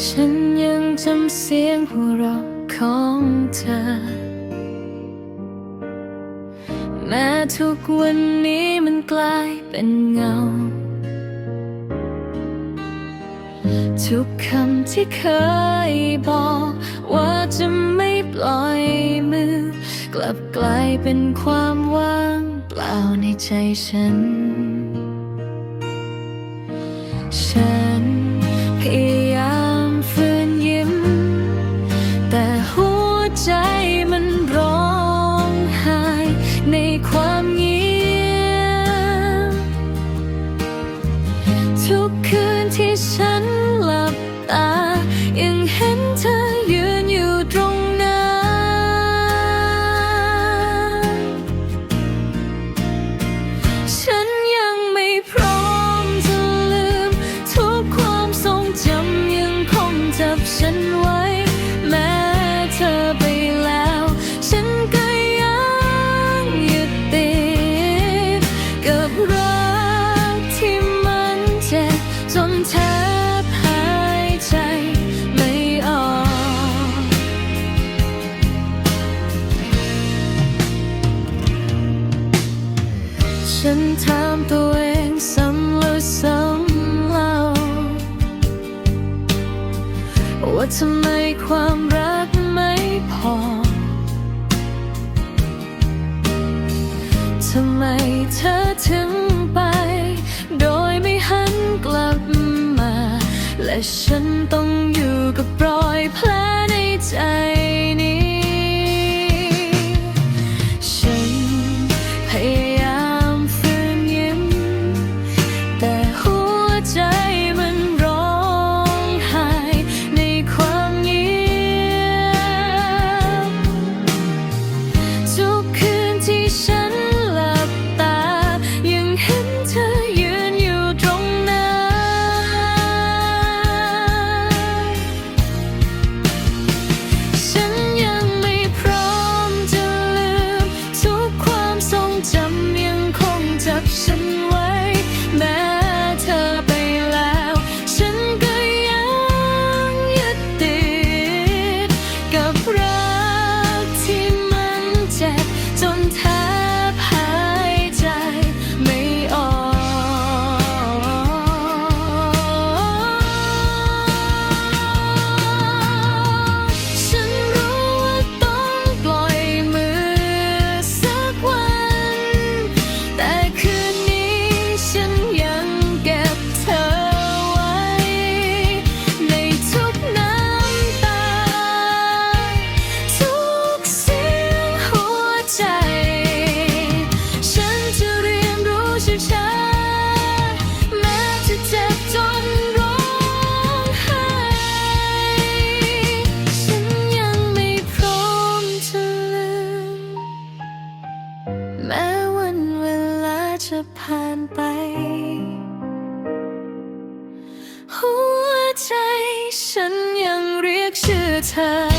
ฉันยังจำเสียงหัวเราะของเธอ แม้ทุกวันนี้มันกลายเป็นเงา ทุกคำที่เคยบอก ว่าจะไม่ปล่อยมือ กลับกลายเป็นความว่างเปล่าในใจฉันฉัน ที่ฉันหลับตา ฉันถามตัวเองซ้ำแล้วซ้ำเล่า ว่าทำไมความรักไม่พอ ทำไมเธอถึงไป โดยไม่หันกลับมา และฉันต้องอยู่ จะผ่านไป หัวใจฉันยังเรียกชื่อเธอ